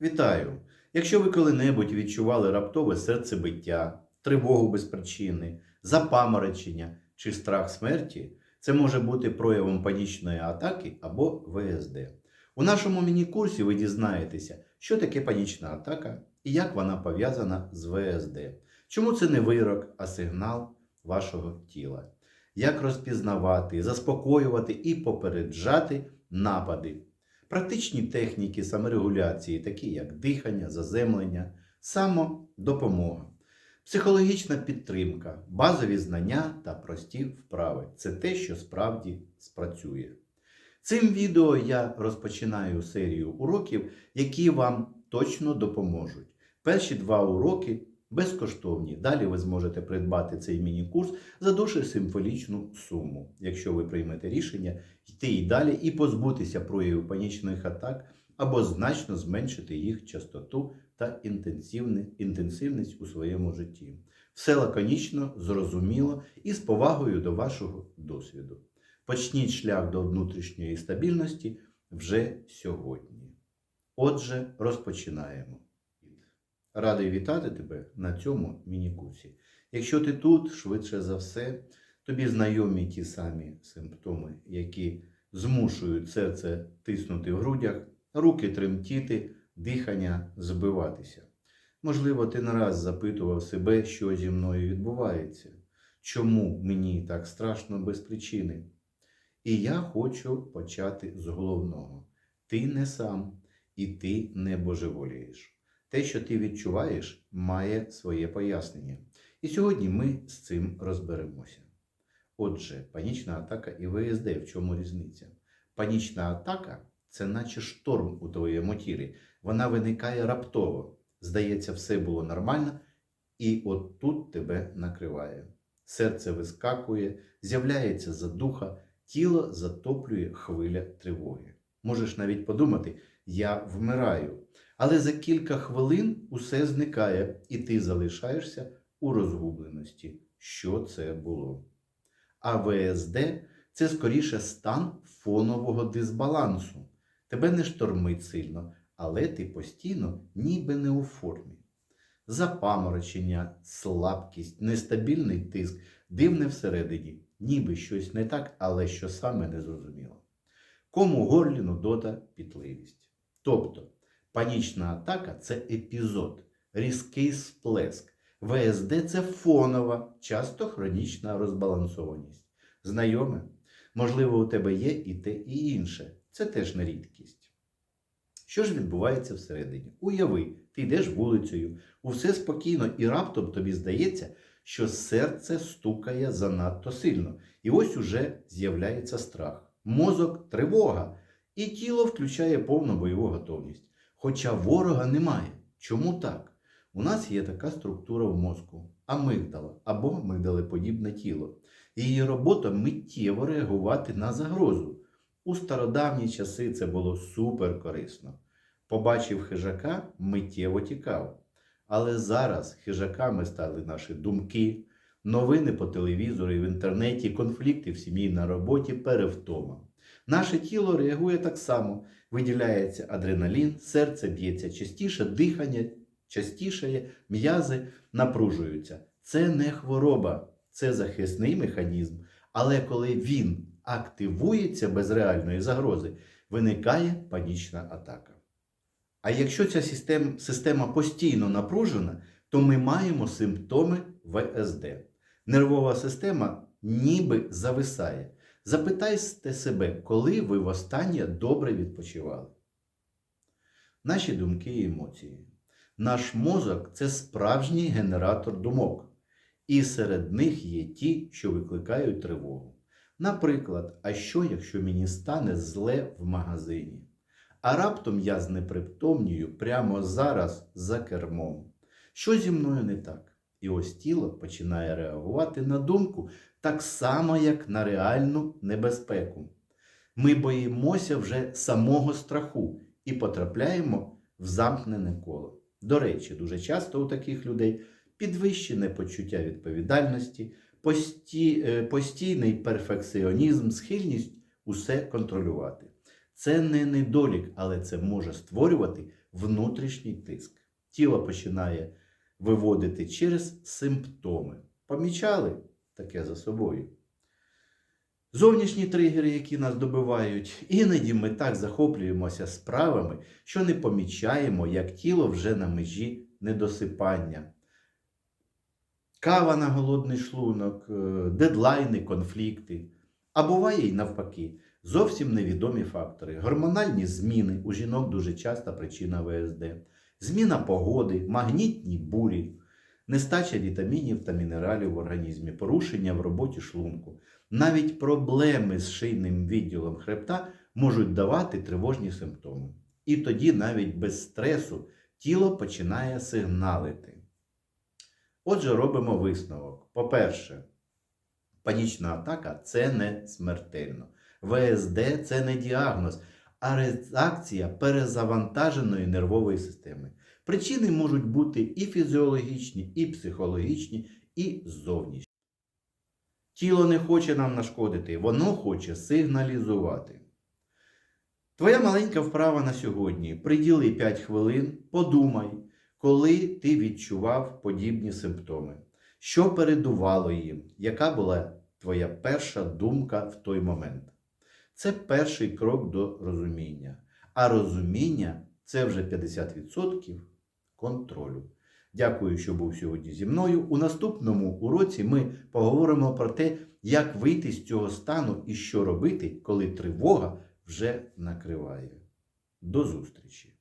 Вітаю! Якщо ви коли-небудь відчували раптове серцебиття, тривогу без причини, запаморочення чи страх смерті, це може бути проявом панічної атаки або ВСД. У нашому міні-курсі ви дізнаєтеся, що таке панічна атака і як вона пов'язана з ВСД. Чому це не вирок, а сигнал вашого тіла. Як розпізнавати, заспокоювати і попереджати напади. Практичні техніки саморегуляції, такі як дихання, заземлення, самодопомога, психологічна підтримка, базові знання та прості вправи це те, що справді спрацює. Цим відео я розпочинаю серію уроків, які вам точно допоможуть. Перші два уроки безкоштовні. Далі ви зможете придбати цей міні-курс за дуже символічну суму, якщо ви приймете рішення йти і далі і позбутися проявів панічних атак або значно зменшити їх частоту та інтенсивність у своєму житті. Все лаконічно, зрозуміло і з повагою до вашого досвіду. Почніть шлях до внутрішньої стабільності вже сьогодні. Отже, розпочинаємо. Радий вітати тебе на цьому міні-курсі. Якщо ти тут, швидше за все, тобі знайомі ті самі симптоми, які змушують серце тиснути в грудях, руки тремтіти, дихання збиватися. Можливо, ти не раз запитував себе, що зі мною відбувається, чому мені так страшно без причини. І я хочу почати з головного: ти не сам і ти не божеволієш. Те, що ти відчуваєш, має своє пояснення. І сьогодні ми з цим розберемося. Отже, панічна атака і ВСД в чому різниця? Панічна атака це наче шторм у твоєму тілі. Вона виникає раптово. Здається, все було нормально, і от тут тебе накриває. Серце вискакує, з'являється задуха, тіло затоплює хвиля тривоги. Можеш навіть подумати, я вмираю. Але за кілька хвилин усе зникає, і ти залишаєшся у розгубленості. Що це було? А ВСД це скоріше стан фонового дисбалансу. Тебе не штормить сильно, але ти постійно ніби не у формі. Запаморочення, слабкість, нестабільний тиск, дивне всередині, ніби щось не так, але що саме не зрозуміло. Кому горлі, нудота, пітливість. Тобто, Панічна атака це епізод, різкий сплеск. ВСД це фонова, часто хронічна розбалансованість. Знайоме? Можливо, у тебе є і те, і інше. Це теж не рідкість. Що ж відбувається всередині? Уяви, ти йдеш вулицею, усе спокійно, і раптом тобі здається, що серце стукає занадто сильно. І ось уже з'являється страх. Мозок тривога, і тіло включає повну бойову готовність. Хоча ворога немає. Чому так? У нас є така структура в мозку амигдала або мигдалеподібне тіло. Її робота миттєво реагувати на загрозу. У стародавні часи це було супер корисно. Побачив хижака, миттєво тікав. Але зараз хижаками стали наші думки, новини по телевізору і в інтернеті, конфлікти в сім'ї на роботі, перевтома. Наше тіло реагує так само. Виділяється адреналін, серце б'ється частіше, дихання частіше, м'язи напружуються. Це не хвороба, це захисний механізм. Але коли він активується без реальної загрози, виникає панічна атака. А якщо ця система, система постійно напружена, то ми маємо симптоми ВСД. Нервова система ніби зависає. Запитайте себе, коли ви востаннє добре відпочивали. Наші думки і емоції. Наш мозок це справжній генератор думок. І серед них є ті, що викликають тривогу. Наприклад, а що, якщо мені стане зле в магазині? А раптом я знепритомнюю прямо зараз за кермом. Що зі мною не так? І ось тіло починає реагувати на думку так само, як на реальну небезпеку. Ми боїмося вже самого страху і потрапляємо в замкнене коло. До речі, дуже часто у таких людей підвищене почуття відповідальності, пості, е, постійний перфекціонізм, схильність усе контролювати. Це не недолік, але це може створювати внутрішній тиск. Тіло починає виводити через симптоми. Помічали таке за собою? Зовнішні тригери, які нас добивають, іноді ми так захоплюємося справами, що не помічаємо, як тіло вже на межі недосипання. Кава на голодний шлунок, е, дедлайни, конфлікти. А буває й навпаки, зовсім невідомі фактори. Гормональні зміни у жінок дуже часта причина ВСД, зміна погоди, магнітні бурі, нестача вітамінів та мінералів в організмі, порушення в роботі шлунку. Навіть проблеми з шийним відділом хребта можуть давати тривожні симптоми. І тоді навіть без стресу тіло починає сигналити. Отже, робимо висновок. По-перше, панічна атака це не смертельно. ВСД це не діагноз, а реакція перезавантаженої нервової системи. Причини можуть бути і фізіологічні, і психологічні, і зовнішні. Тіло не хоче нам нашкодити, воно хоче сигналізувати. Твоя маленька вправа на сьогодні. Приділи 5 хвилин, подумай, коли ти відчував подібні симптоми. Що передувало їм? Яка була твоя перша думка в той момент? Це перший крок до розуміння. А розуміння це вже 50% контролю. Дякую, що був сьогодні зі мною. У наступному уроці ми поговоримо про те, як вийти з цього стану і що робити, коли тривога вже накриває. До зустрічі!